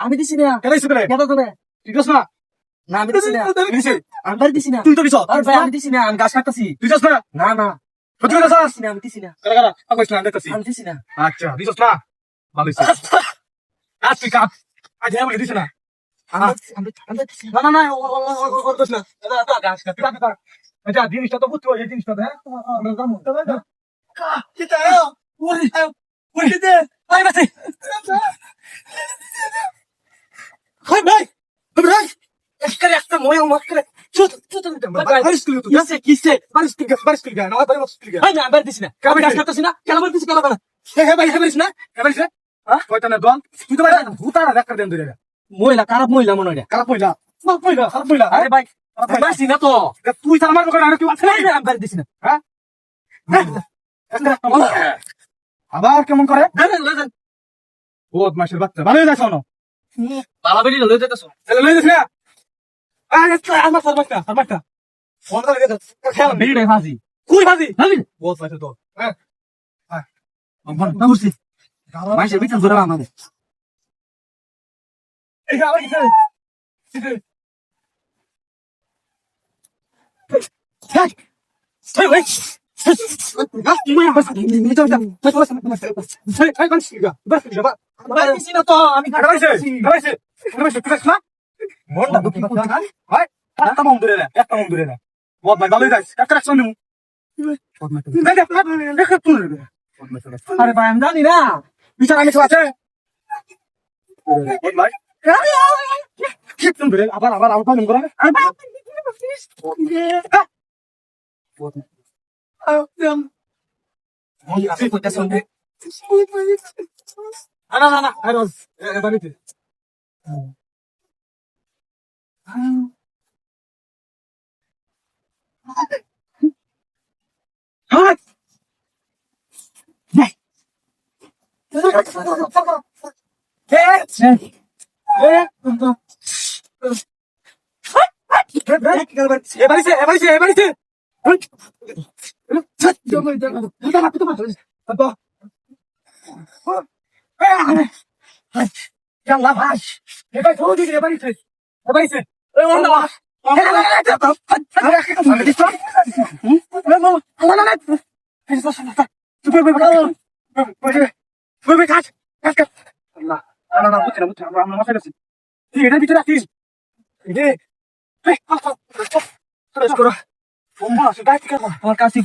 আমি দিছি না ঠিক আছে না না আমি দিছি না আমি দিছি না তুই তো দিছ আমি দিছি না আমি গাছ কাটতাছি তুই যাস না না না সত্যি কথা না আমি দিছি না। কারা কারা? দেখতেছি। আমি দিছি না। আচ্ছা দিছস না? ভালো হইছে আজ তুই কাট আজ আমি দিছ না। না না না না ও ও ও ও ও না। দাদা দাদা গাছ কাট কাট আচ্ছা জিনিসটা তো বুঝতে হয় জিনিসটা হ্যাঁ? আমরা দাদা আয় বাসি। ভাই। ভাই। একটা ময় মাছ করে চুত চুত দিতে বারিশ কিলো তুই কিসে কিসে বারিশ কিলো বারিশ কিলো না বারিশ কিলো ভাই না বাড়ি দিছি না আমি গাছ কাটতাছি না কেন বাড়ি দিছি কেন হে হে ভাই হে বারিশ না হে বারিশ হ্যাঁ কয়টা না তুই তো ভাই ভূতারা দেখ দেন ধরে মহিলা খারাপ মহিলা মনে হয় খারাপ পয়লা খারাপ খারাপ আরে ভাই বাড়ছি না তো তুই তার আমার দোকানে আর কি আছে না আমি বাড়ি না হ্যাঁ আবার কেমন করে বহুত মাসের বাচ্চা ভালো যাচ্ছে না বালা বেরি লই যেতেছ লই যাস না আমার সরবাটা ফোন করে দে খেলা বেরি রে ফাজি কুই ভাজি ভাবি বহুত মাসে তো হ্যাঁ আমার না বুঝছি মাইসে বিটান ধরে আমাদের এই আবার কিছু ভাই বাড়ি দিছি না তো আমি আরে ভাই আমি জানি না আবার আবার আবার পালন করা না না না আরে বাড়িতে হ্যাঁ এবারিছে এবারিছে এবারিছে Yalla baş. Ebayi çoğu değil ebayi ses. Ebayi ses. E onda var. এটা ভিতরে রাখিস আমার কাছে